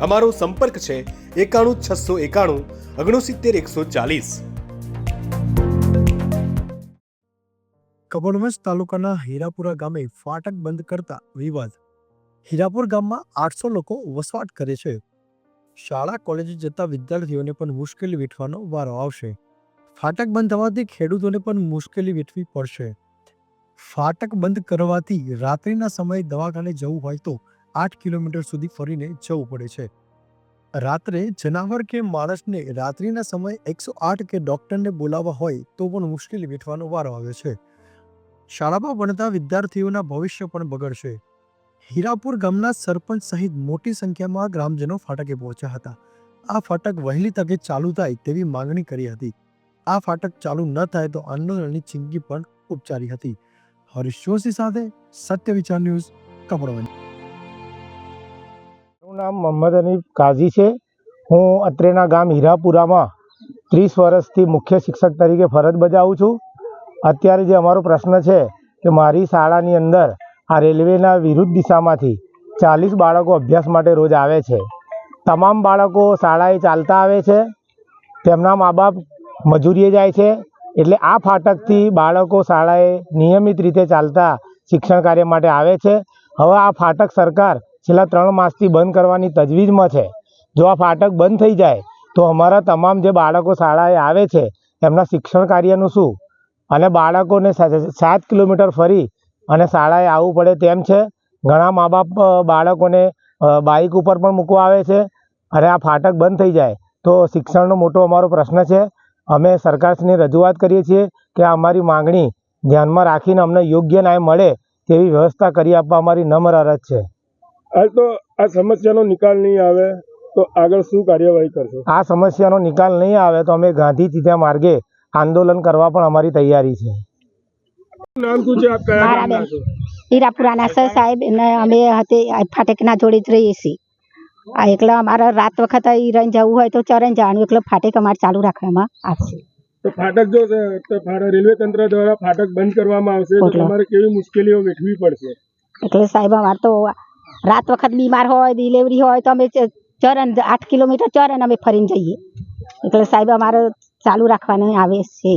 અમારો સંપર્ક છે એકાણું છસો એકાણું ઓગણસિત્તેર એકસો ચાલીસ. કપડવંજ તાલુકાના હીરાપુરા ગામે ફાટક બંધ કરતા વિવાદ. હીરાપુર ગામમાં આઠસો લોકો વસવાટ કરે છે. શાળા, કોલેજે જતા વિદ્યાર્થીઓને પણ મુશ્કેલી વેઠવાનો વારો આવશે. ફાટક બંધ થવાથી ખેડૂતોને પણ મુશ્કેલી વેઠવી પડશે. ફાટક બંધ કરવાથી રાત્રિના સમયે દવાખાને જવું હોય તો આઠ કિલોમીટર સુધી ફરીને જવું પડે છે. રાત્રે જનાવર કે માણસને રાત્રિના સમયે એકસો આઠ કે ડૉક્ટરને બોલાવવા હોય તો પણ મુશ્કેલી વેઠવાનો વારો આવે છે. શાળામાં ભણતા વિદ્યાર્થીઓના ભવિષ્ય પણ બગડશે. હીરાપુર ગામના સરપંચ સહિત મોટી સંખ્યામાં ગ્રામજનો ફાટકે પહોંચ્યા હતા. આ ફાટક વહેલી તકે ચાલુ થાય તેવી માંગણી કરી હતી. આ ફાટક ચાલુ ન થાય તો આંદોલનની ચીમકી પણ ઉપચારી હતી. હરીશ જોશી સાથે સત્ય વિચાર ન્યૂઝ કપડવંજ. નામ મોહમ્મદ અનીફ કાઝી છે. હું અત્રેના ગામ હીરાપુરામાં ત્રીસ વર્ષથી મુખ્ય શિક્ષક તરીકે ફરજ બજાવું છું. અત્યારે જે અમારો પ્રશ્ન છે કે મારી શાળાની અંદર આ રેલવેના વિરુદ્ધ દિશામાંથી ચાલીસ બાળકો અભ્યાસ માટે રોજ આવે છે. તમામ બાળકો શાળાએ ચાલતા આવે છે. તેમના મા બાપ મજૂરીએ જાય છે. એટલે આ ફાટકથી બાળકો શાળાએ નિયમિત રીતે ચાલતા શિક્ષણ કાર્ય માટે આવે છે. હવે આ ફાટક સરકાર છેલ્લા ત્રણ માસથી બંધ કરવાની તજવીજમાં છે. જો આ ફાટક બંધ થઈ જાય, તો અમારા તમામ જે બાળકો શાળાએ આવે છે, એમના શિક્ષણ કાર્યનું શું? અને બાળકોને સાત કિલોમીટર ફરી અને શાળાએ આવવું પડે તેમ છે? ઘણા મા બાપ બાળકોને બાઇક ઉપર પણ મૂકવા આવે છે. અને આ ફાટક બંધ થઈ જાય, તો શિક્ષણનો મોટો અમારો પ્રશ્ન છે. અમે સરકારશ્રીને રજૂઆત કરીએ છીએ કે અમારી માંગણી ધ્યાનમાં રાખીને અમને યોગ્ય ન્યાય મળે તેવી વ્યવસ્થા કરી આપવા અમારી નમ્ર અરજ છે. હાલ તો આ સમસ્યાનો નિકાલ નહીં આવે તો આગળ શું કાર્યવાહી કરશો? આ સમસ્યાનો નિકાલ નહીં આવે તો અમે ગાંધી ચીધા માર્ગે આંદોલન કરવા પણ અમારી તૈયારી છે. નામ શું છે આપ કયા ગામના છો હીરાપુરાના સર સાહેબ ને અમે હતે ફાટેકના જોડે જ રહીએ છીએ. આ એકલા અમારે રાત વખત રહીને જવું હોય તો ચરણ જવાનું એટલે ફાટેક અમારે ચાલુ રાખવામાં આવશે. તો ફાટક જો રેલવે તંત્ર દ્વારા ફાટક બંધ કરવામાં આવશે તો. તમારે કેવી મુશ્કેલીઓ વેઠવી પડશે? એટલે સાહેબ અમારે તો રાત વખત બીમાર હોય ડિલેવરી હોય, તો અમે ચરણ, આઠ કિલોમીટર ચરણ અમે ફરીને જઈએ. એટલે સાહેબ, અમારે ચાલુ રાખવાનું આવે છે.